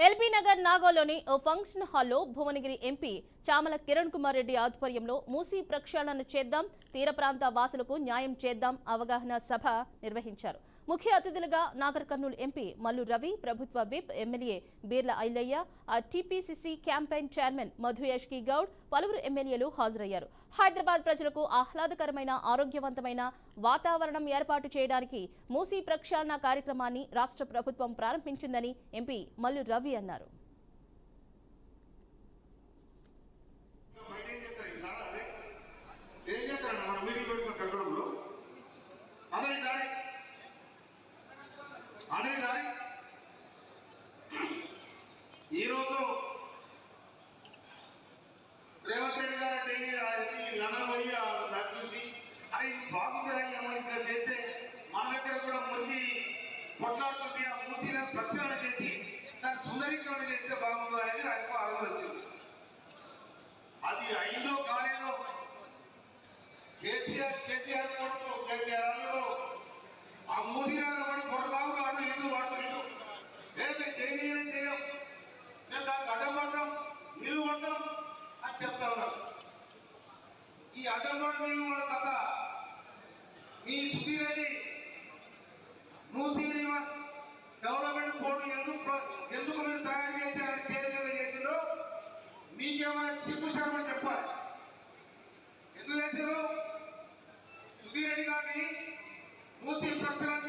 LB Nagar నాగోలోని ఓ function హాల్లో భువనగిరి ఎంపీ చామల కిరణ్ కుమార్ రెడ్డి ఆధ్వర్యంలో మూసీ ప్రక్షాళన చేద్దాం తీర ప్రాంత వాసులకు న్యాయం చేద్దాం అవగాహన సభ నిర్వహించారు. ముఖ్య అతిథులుగా నాగర్ కర్నూలు ఎంపీ మల్లు రవి ప్రభుత్వ whip MLA Beerla Ailaiah TPCC campaign chairman Madhu Yashki Goud పలువురు ఎమ్మెల్యేలు హాజరయ్యారు. హైదరాబాద్ ప్రజలకు ఆహ్లాదకరమైన ఆరోగ్యవంతమైన వాతావరణం ఏర్పాటు చేయడానికి మూసీ ప్రక్షాళన కార్యక్రమాన్ని రాష్ట్ర ప్రభుత్వం ప్రారంభించిందని ఎంపీ మల్లు రవి అన్నారు. కొట్లాడుతుంది ప్రక్షాళన చేసి దాన్ని సుందరీకరణ చేస్తే బాగుంది అనేది ఆయనకు ఆలోచన వచ్చింది. అది అయిందో కాలేదో కేసీఆర్ కేసీఆర్ కొడుకు కేసీఆర్ అల్లుడు ఆ మూసినారు వాడు బుర్రదాములు అటు ఇటు వాడు ఇటు. లేదా చేయని చేయం. నేను దానికి అడ్డం పడ్డాం నీళ్ళు పడ్డాం అని చెప్తా ఉన్నారు. ఈ అడ్డం పడి నీళ్ళు కూడా కథ మీ సుధీర్ రెడ్డి నీకేమైనా సిగ్గు శర్మని చెప్పాలి. ఎందుకు చేశారు? సుధీరెడ్డి గారిని మూసి ప్రక్షాళన